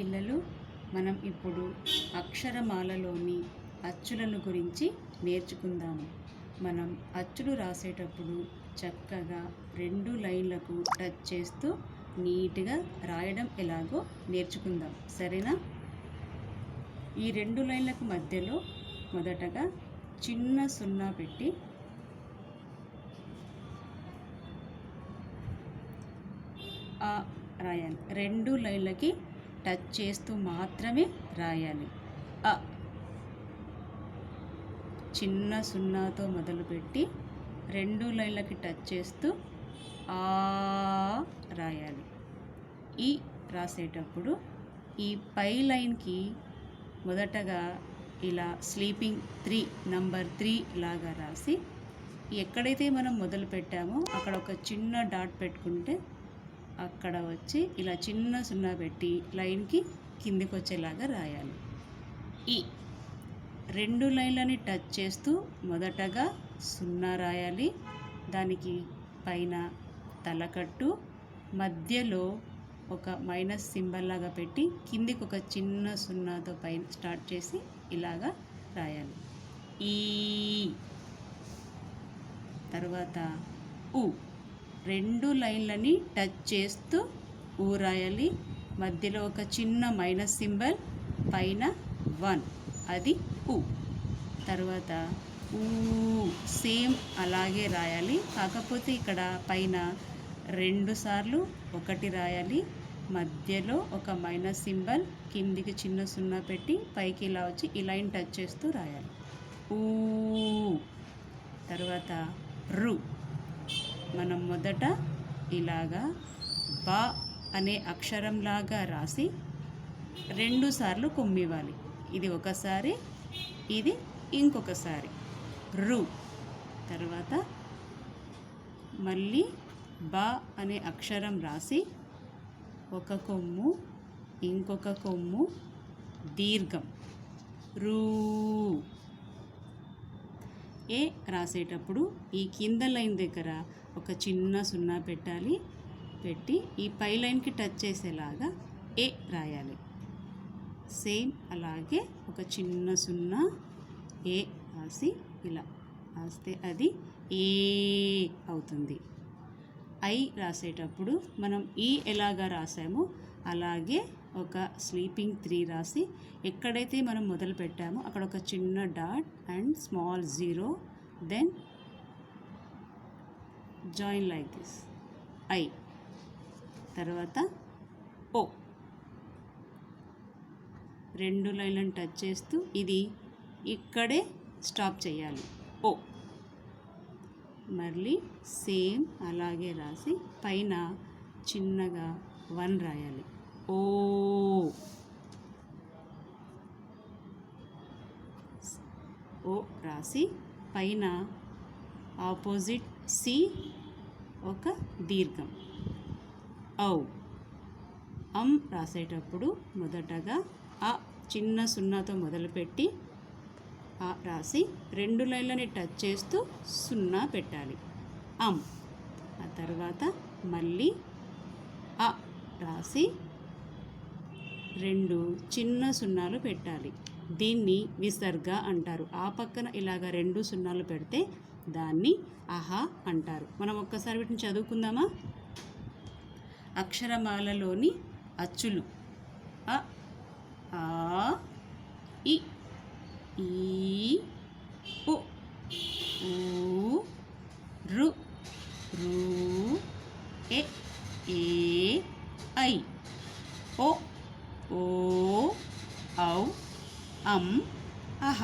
పిల్లలు మనం ఇప్పుడు అక్షరమాలలోని అచ్చులను గురించి నేర్చుకుందాము మనం అచ్చులు రాసేటప్పుడు చక్కగా రెండు లైన్లకు టచ్ చేస్తూ నీట్గా రాయడం ఎలాగో నేర్చుకుందాం. సరేనా? ఈ రెండు లైన్లకు మధ్యలో మొదటగా చిన్న సున్నా పెట్టి ఆ రాయాలి. రెండు లైన్లకి టచ్ చేస్తూ మాత్రమే రాయాలి. అ. చిన్న సున్నాతో మొదలుపెట్టి రెండు లైన్లకి టచ్ చేస్తూ ఆ రాయాలి. ఈ రాసేటప్పుడు ఈ పై లైన్కి మొదటగా ఇలా స్లీపింగ్ త్రీ నంబర్ త్రీ లాగా రాసి ఎక్కడైతే మనం మొదలు పెట్టామో అక్కడ ఒక చిన్న డాట్ పెట్టుకుంటే అక్కడ వచ్చి ఇలా చిన్న సున్నా పెట్టి లైన్కి కిందికి వచ్చేలాగా రాయాలి. ఈ రెండు లైన్లని టచ్ చేస్తూ మొదటగా సున్నా రాయాలి. దానికి పైన తలకట్టు మధ్యలో ఒక మైనస్ సింబల్ లాగా పెట్టి కిందికి ఒక చిన్న సున్నాతో పైన స్టార్ట్ చేసి ఇలాగా రాయాలి. ఈ తర్వాత ఉ రెండు లైన్లని టచ్ చేస్తూ ఊ రాయాలి మధ్యలో ఒక చిన్న మైనస్ సింబల్ పైన వన్. అది ఉ తర్వాత ఊ సేమ్ అలాగే రాయాలి. కాకపోతే ఇక్కడ పైన రెండు సార్లు ఒకటి రాయాలి. మధ్యలో ఒక మైనస్ సింబల్ కిందికి చిన్న సున్నా పెట్టి పైకి ఇలా వచ్చి ఈ లైన్ టచ్ చేస్తూ రాయాలి. ఊ. తర్వాత రు. మనం మొదట ఇలాగా బా అనే అక్షరంలాగా రాసి రెండుసార్లు కొమ్మివ్వాలి. ఇది ఒకసారి ఇది ఇంకొకసారి. రు. తర్వాత మళ్ళీ బా అనే అక్షరం రాసి ఒక కొమ్ము ఇంకొక కొమ్ము దీర్ఘం. రూ. ఏ రాసేటప్పుడు ఈ కింద లైన్ దగ్గర ఒక చిన్న సున్నా పెట్టాలి. పెట్టి ఈ పై లైన్కి టచ్ చేసేలాగా ఏ రాయాలి. సేమ్ అలాగే ఒక చిన్న సున్నా ఏ రాసి ఇలా రాస్తే అది ఏ అవుతుంది. ఐ రాసేటప్పుడు మనం ఈ ఎలాగా రాసామో అలాగే ఒక స్లీపింగ్ త్రీ రాసి ఎక్కడైతే మనం మొదలు పెట్టామో అక్కడ ఒక చిన్న dot and small zero then join like this. I. తర్వాత ఓ. రెండు లైన్లను టచ్ చేస్తూ ఇది ఇక్కడే స్టాప్ చేయాలి. ఓ. మళ్ళీ సేమ్ అలాగే రాసి పైన చిన్నగా వన్ రాయాలి. ఓ. ఓ రాసి పైన ఆపోజిట్ సి ఒక దీర్ఘం. ఔ. అమ్ రాసేటప్పుడు మొదటగా ఆ చిన్న సున్నాతో మొదలుపెట్టి రాసి రెండు లైన్లని టచ్ చేస్తూ సున్నా పెట్టాలి. అమ్ ఆ తర్వాత మళ్ళీ అ రాసి రెండు చిన్న సున్నాలు పెట్టాలి. దీన్ని విసర్గ అంటారు. ఆ పక్కన ఇలాగ రెండు సున్నాలు పెడితే దాన్ని అహా అంటారు. మనం ఒక్కసారి వీటిని చదువుకుందామా? అక్షరమాలలోని అచ్చులు. అ ఆ ఇ ఈ ఉ ఊ రు రు ఎ ఏ ఐ ఓ ఓ ఔ అం అహ